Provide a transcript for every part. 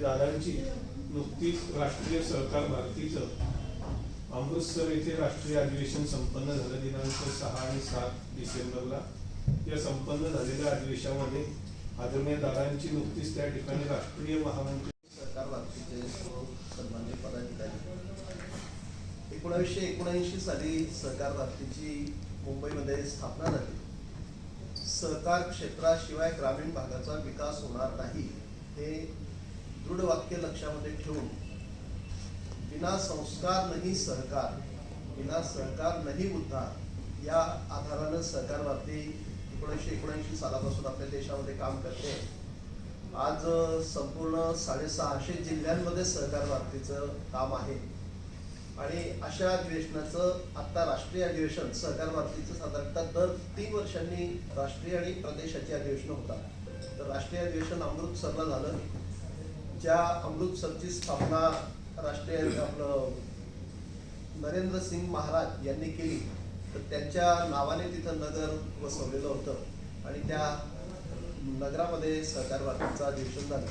दादांची नुकतीच राष्ट्रीय सहकार भारतीचं अमृतसर येथे राष्ट्रीय अधिवेशन संपन्न झालं. दिनांक सहा आणि सात डिसेंबरला या संपन्न झालेल्या अधिवेशनामध्ये आदरणीय दादांची नुकतीच त्या ठिकाणी राष्ट्रीय महामंत्री सरकार भारतीचे सन्मान्य पदाधिकारी. एकोणावीसशे एकोणऐंशी साली सहकार भारतीची मुंबईमध्ये स्थापना झाली. सहकार क्षेत्राशिवाय ग्रामीण भागाचा विकास होणार नाही हे दृढ वाक्य लक्षामध्ये ठेवून विना संस्कार नाही सहकार विना सहकार नाही उद्धार या आधारानं सहकार बाबती एकोणीसशे एकोणऐंशी सालापासून आपल्या देशामध्ये काम करते. आज संपूर्ण साडेसहाशे जिल्ह्यांमध्ये सहकार बाबतीचं काम आहे. आणि अशा अधिवेशनाचं आता राष्ट्रीय अधिवेशन सहकार बाबतीचं साधारणतः दर तीन वर्षांनी राष्ट्रीय आणि प्रदेशाची अधिवेशनं होतात. तर राष्ट्रीय अधिवेशन अमृतसरला झालं. ज्या अमृतसरची स्थापना राष्ट्रीय आपलं नरेंद्र सिंग महाराज यांनी केली तर त्यांच्या नावाने तिथं नगर वसवलेलं होतं आणि त्या नगरामध्ये सहकार बाबतीचं अधिवेशन झालं.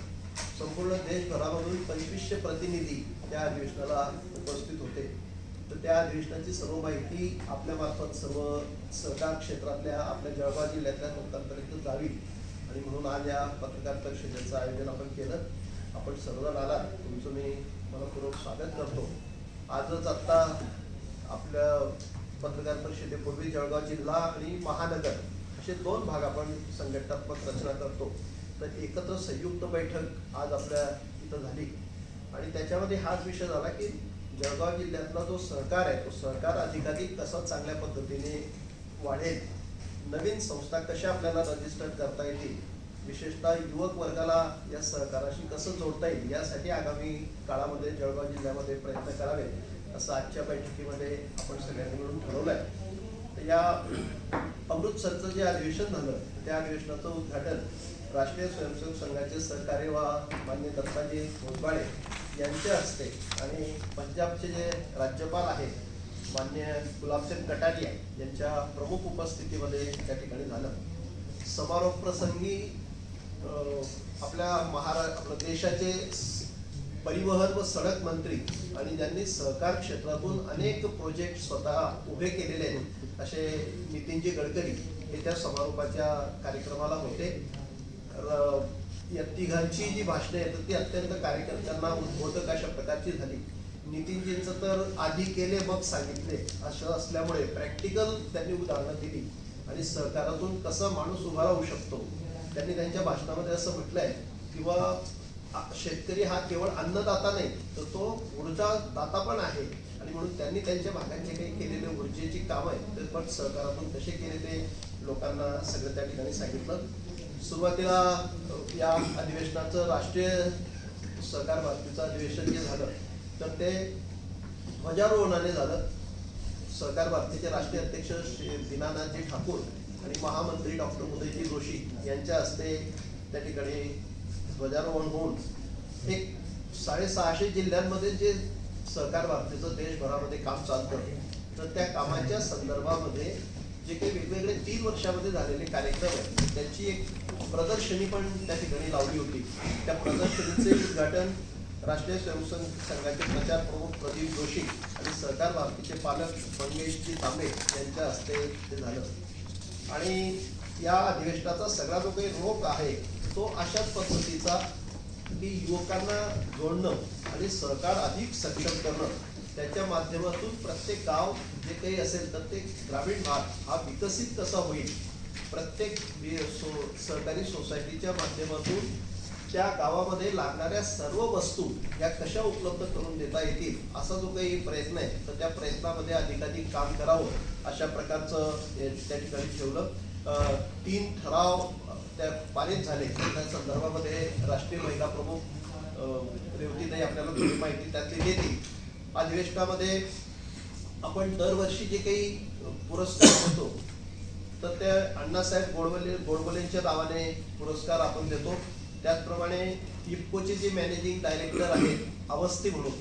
संपूर्ण देशभरामधून पंचवीसशे प्रतिनिधी त्या अधिवेशनाला उपस्थित होते. तर त्या अधिवेशनाची सर्व माहिती आपल्या मार्फत सर्व सहकार क्षेत्रातल्या आपल्या जळगाव जिल्ह्यातल्या लोकांपर्यंत जावी. आणि म्हणून आज या पत्रकार परिषदेचं आयोजन आपण केलं. आपण सर्वजण आलात. तुमचं मी मनपूर्वक स्वागत करतो. आजच आत्ता आपल्या पत्रकार परिषदेपूर्वी जळगाव जिल्हा आणि महानगर असे दोन भाग आपण संघटनात्मक रचना करतो. तर एकत्र संयुक्त बैठक आज आपल्या इथं झाली. आणि त्याच्यामध्ये हाच विषय झाला की जळगाव जिल्ह्यातला जो सहकार आहे तो सहकार अधिकाधिक कसा चांगल्या पद्धतीने वाढेल? नवीन संस्था कशा आपल्याला रजिस्टर करता येतील? विशेषतः युवक वर्गाला या सहकाराशी कसं जोडता येईल यासाठी आगामी काळामध्ये जळगाव जिल्ह्यामध्ये प्रयत्न करावे असं आजच्या बैठकीमध्ये आपण सगळ्यांनी मिळून ठरवलं आहे तर या अमृतसरचं जे अधिवेशन झालं त्या अधिवेशनाचं उद्घाटन राष्ट्रीय स्वयंसेवक संघाचे सहकार्य वा मान्य दत्ताजी भोसबाळे यांच्या हस्ते आणि पंजाबचे जे राज्यपाल आहेत मान्य गुलाबचंद कटारिया यांच्या प्रमुख उपस्थितीमध्ये त्या ठिकाणी झालं. समारोप प्रसंगी आपल्या महारा आपल्या देशाचे परिवहन व सडक मंत्री आणि ज्यांनी सहकार क्षेत्रातून अनेक प्रोजेक्ट स्वतः उभे केलेले आहेत असे नितीनजी गडकरी हे त्या समारोपाच्या कार्यक्रमाला होते. या तिघांची जी भाषणं आहेत ती अत्यंत कार्यकर्त्यांना उद्बोधक अशा प्रकारची झाली. नितीनजींचं तर आधी केले मग सांगितले असं असल्यामुळे प्रॅक्टिकल त्यांनी उदाहरणं दिली. आणि सहकारातून कसा माणूस उभा राहू शकतो त्यांनी त्यांच्या भाषणामध्ये असं म्हटलंय किंवा शेतकरी हा केवळ अन्नदाता नाही तर तो ऊर्जा दाता पण आहे. आणि म्हणून त्यांनी त्यांच्या भागांचे काही केलेले ऊर्जेची कामं आहेत ते पण सहकारातून कसे केले ते लोकांना सगळं त्या ठिकाणी सांगितलं. सुरुवातीला या अधिवेशनाचं राष्ट्रीय सहकार भारतीचं अधिवेशन जे झालं तर ते ध्वजारोहणाने झालं. सहकार भारतीचे राष्ट्रीय अध्यक्ष श्री दीनानाथजी ठाकूर आणि महामंत्री डॉक्टर उदयजी जोशी यांच्या हस्ते त्या ठिकाणी ध्वजारोहण होऊन एक साडेसहाशे जिल्ह्यांमध्ये जे सहकार भारतीचं देशभरामध्ये काम चालतं तर त्या कामाच्या संदर्भामध्ये जे काही वेगवेगळे तीन वर्षामध्ये झालेले कार्यक्रम आहेत त्यांची एक प्रदर्शनी पण त्या ठिकाणी लावली होती. त्या प्रदर्शनीचे उद्घाटन राष्ट्रीय स्वयंसेवक संघाचे प्रचार प्रमुख प्रदीप जोशी आणि सहकार भारतीचे पालक मंगेशजी तांबे यांच्या हस्ते ते झालं. आणि या अधिवेशनाचा सगळा जो काही रोख आहे तो अशाच पद्धतीचा की युवकांना जोडणं आणि सरकार अधिक सक्षम करणं त्याच्या माध्यमातून प्रत्येक गाव जे काही असेल तर ते ग्रामीण भाग हा विकसित कसा होईल? प्रत्येक सो सहकारी सोसायटीच्या माध्यमातून त्या गावामध्ये लागणाऱ्या सर्व वस्तू या कशा उपलब्ध करून देता येतील असा जो काही प्रयत्न आहे तर त्या प्रयत्नामध्ये अधिकाधिक काम करावं अशा प्रकारचं त्या ठिकाणी ठेवलं. तीन ठराव त्या पारित झाले. त्या संदर्भामध्ये राष्ट्रीय महिला प्रमुख रेवतीताई आपल्याला थोडी माहिती त्यातली देतील. अधिवेशनामध्ये आपण दरवर्षी जे काही पुरस्कार होतो तर त्या अण्णासाहेब गोडवले गोडवलेंच्या नावाने पुरस्कार आपण देतो. त्याचप्रमाणे इफ्कोचे जे मॅनेजिंग डायरेक्टर आहेत अवस्थी म्हणून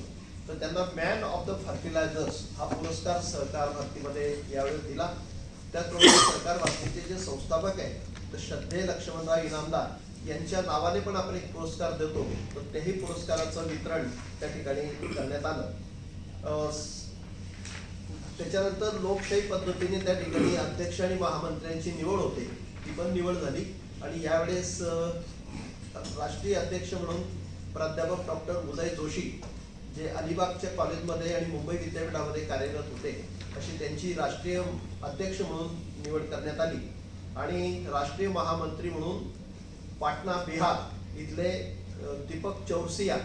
तर त्यांना मॅन ऑफ द फर्टिलायझर्स हा पुरस्कार सहकार भारतीमध्ये यावेळेस दिला. त्याचप्रमाणे सहकार भारतीचे जे संस्थापक आहेत तर श्रद्धे लक्ष्मणराव इनामदार यांच्या नावाने पण आपण एक पुरस्कार देतो. तर तेही पुरस्काराचं वितरण त्या ठिकाणी करण्यात आलं. अं, त्याच्यानंतर लोकशाही पद्धतीने त्या ठिकाणी अध्यक्ष आणि महामंत्र्यांची निवड होते. ती पण निवड झाली. आणि यावेळेस राष्ट्रीय अध्यक्ष म्हणून प्राध्यापक डॉक्टर उदय जोशी जे अलिबागच्या कॉलेजमध्ये आणि मुंबई विद्यापीठामध्ये कार्यरत होते अशी त्यांची राष्ट्रीय अध्यक्ष म्हणून निवड करण्यात आली. आणि राष्ट्रीय महामंत्री म्हणून पाटणा बिहार इथले दीपक चौरसिया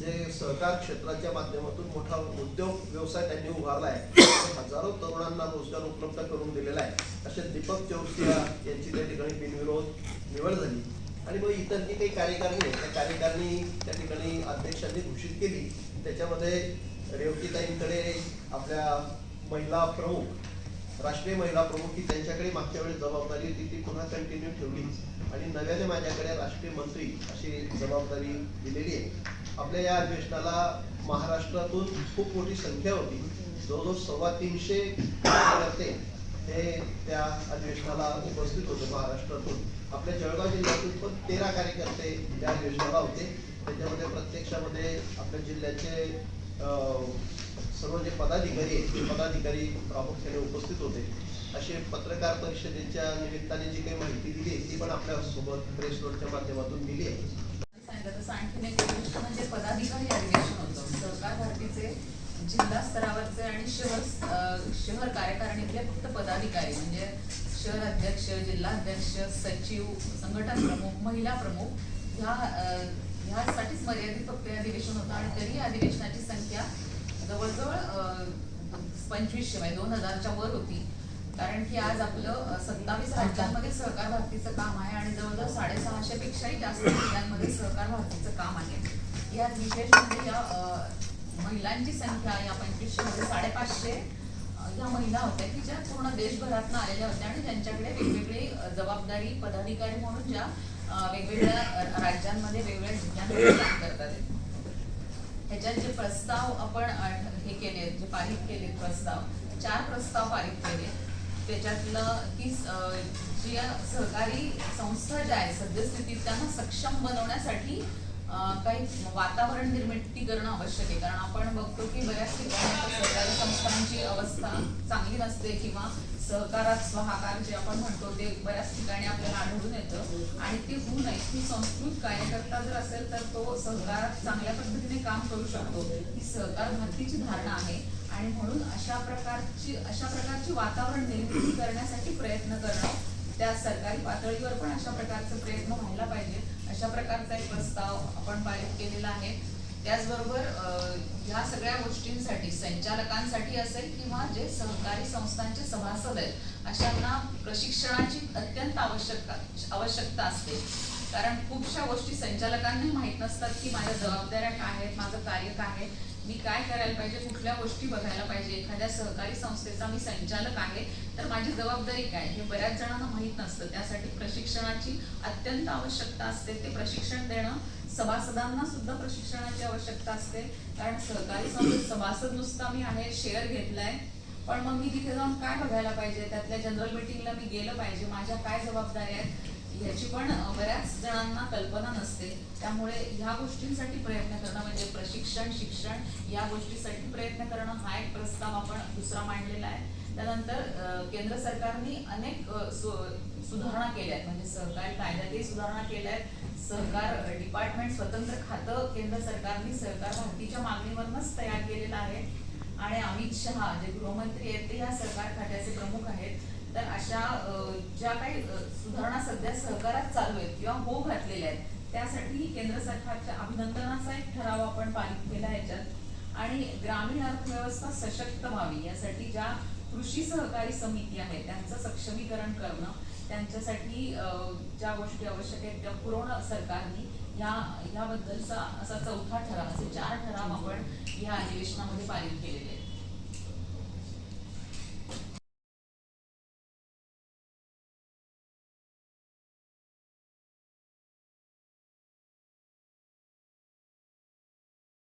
जे सहकार क्षेत्राच्या माध्यमातून मोठा उद्योग व्यवसाय त्यांनी उभारला आहे हजारो तरुणांना रोजगार उपलब्ध करून दिलेला आहे असे दीपक चौरसिया यांची त्या ठिकाणी बिनविरोध निवड झाली. आणि मग इतर जी काही कार्यकारणी आहे त्या कार्यकारणी त्या ठिकाणी अध्यक्षांनी घोषित केली. त्याच्यामध्ये रेवतीताईंकडे आपल्या महिला प्रमुख राष्ट्रीय महिला प्रमुख ही त्यांच्याकडे मागच्या वेळेस जबाबदारी होती. ती पुन्हा कंटिन्यू ठेवली. आणि नव्याने माझ्याकडे राष्ट्रीय मंत्री अशी जबाबदारी दिलेली आहे. आपल्या या अधिवेशनाला महाराष्ट्रातून खूप मोठी संख्या होती. जवळजवळ सव्वा तीनशे कार्यकर्ते हे त्या अधिवेशनाला उपस्थित होते महाराष्ट्रातून. आपल्या जळगाव जिल्ह्यातून पण तेरा कार्यकर्ते या अधिवेशनाला होते. त्याच्यामध्ये प्रत्यक्षामध्ये आपल्या जिल्ह्याचे सर्व जे पदाधिकारी आहेत ते पदाधिकारी प्रामुख्याने उपस्थित होते. असे पत्रकार परिषदेच्या निमित्ताने जी काही माहिती दिली ती पण आपल्यासोबत प्रेस नोटच्या माध्यमातून दिली आहे. सांगितलं तसं आणखीन एक गोष्ट म्हणजे पदाधिकारी अधिवेशन होतं. सहकार भारतीचे जिल्हा स्तरावरचे आणि शहर शहर कार्यकारिणीतले फक्त पदाधिकारी म्हणजे शहर अध्यक्ष जिल्हा अध्यक्ष सचिव संघटन प्रमुख महिला प्रमुख ह्या ह्यासाठीच मर्यादित फक्त अधिवेशन होतं आणि तरी अधिवेशनाची संख्या जवळजवळ पंचवीसशे म्हणजे दोन हजारच्या वर होती. कारण की आज आपलं सत्तावीस राज्यांमध्ये सहकार भारतीचं काम आहे आणि जवळजवळ साडेसहाशे पेक्षाही जास्त जिल्ह्यांमध्ये सहकार भारतीचं काम आहे. यात विशेष म्हणजे या महिलांची संख्या या पंचवीसशे साडेपाचशे ह्या महिला होत्या की ज्या पूर्ण देशभरातनं आलेल्या होत्या आणि त्यांच्याकडे वेगवेगळी जबाबदारी पदाधिकारी म्हणून ज्या वेगवेगळ्या राज्यांमध्ये वेगवेगळ्या जिल्ह्यांमध्ये काम करतात. ह्याच्यात जे प्रस्ताव आपण हे केले जे पारित केले प्रस्ताव चार प्रस्ताव पारित केले. त्याच्यातलं की जी सहकारी संस्था ज्या आहेत सद्यस्थितीत त्यांना सक्षम बनवण्यासाठी काही वातावरण निर्मिती करणं आवश्यक आहे. कारण आपण बघतो की बऱ्याच ठिकाणी सहकारी संस्थांची अवस्था चांगली नसते किंवा सहकारात स्वाहाकार जे आपण म्हणतो ते बऱ्याच ठिकाणी आपल्याला आढळून येतं आणि ते होऊ नये. की संस्कृत कार्यकर्ता जर असेल तर तो सहकारात चांगल्या पद्धतीने काम करू शकतो. ही सहकार भारतीची धारणा आहे आणि म्हणून अशा प्रकारची अशा प्रकारची वातावरण निर्मिती करण्यासाठी प्रयत्न करणं त्या सरकारी पातळीवर पण अशा प्रकारचे प्रयत्न व्हायला पाहिजे. अशा प्रकारचा एक प्रस्ताव आपण पारित केलेला आहे. त्याचबरोबर ह्या सगळ्या गोष्टींसाठी संचालकांसाठी असेल किंवा जे सहकारी संस्थांचे सभासद आहेत अशांना प्रशिक्षणाची अत्यंत आवश्यकता आवश्यकता असते. कारण खूपशा गोष्टी संचालकांनाही माहीत नसतात की माझ्या जबाबदाऱ्या काय आहेत माझं कार्य काय आहे. मी काय करायला पाहिजे कुठल्या गोष्टी बघायला पाहिजे एखाद्या सहकारी संस्थेचा मी संचालक आहे तर माझी जबाबदारी काय? हे बऱ्याच जणांना माहीत नसतं. त्यासाठी प्रशिक्षणाची अत्यंत आवश्यकता असते. ते प्रशिक्षण देणं सभासदांना सुद्धा प्रशिक्षणाची आवश्यकता असते. कारण सहकारी संस्थेत सभासद नुसता मी आहे शेअर घेतलाय. पण मग मी तिथे जाऊन काय बघायला पाहिजे? त्यातल्या जनरल मीटिंगला मी गेलं पाहिजे. माझ्या काय जबाबदाऱ्या आहेत? याची पण बऱ्याच जणांना कल्पना नसते. त्यामुळे ह्या गोष्टींसाठी प्रयत्न करणं म्हणजे प्रशिक्षण शिक्षण या गोष्टीसाठी प्रयत्न करणं हा एक प्रस्ताव आपण दुसरा मांडलेला आहे. त्यानंतर केंद्र सरकारने अनेक सुधारणा केल्या आहेत. म्हणजे सहकारी कायद्यातही सुधारणा केल्या आहेत. सहकार डिपार्टमेंट स्वतंत्र खातं केंद्र सरकारने सहकार भारतीच्या मागणीवरूनच तयार केलेलं आहे. आणि अमित शहा जे गृहमंत्री आहेत ते या सहकार खात्याचे प्रमुख आहेत. तर अशा ज्या काही सुधारणा सध्या सहकारात चालू आहेत किंवा हो घातलेल्या आहेत त्यासाठी केंद्र सरकारच्या अभिनंदनाचा एक ठराव आपण पारित केला याच्यात आणि ग्रामीण अर्थव्यवस्था सशक्त व्हावी यासाठी ज्या कृषी सहकारी समिती आहेत त्यांचं सक्षमीकरण करणं त्यांच्यासाठी ज्या गोष्टी आवश्यक आहेत त्या पुरवणं सरकारने या याबद्दलचा असा चौथा ठराव असे चार ठराव आपण या अधिवेशनामध्ये पारित केलेले आहेत.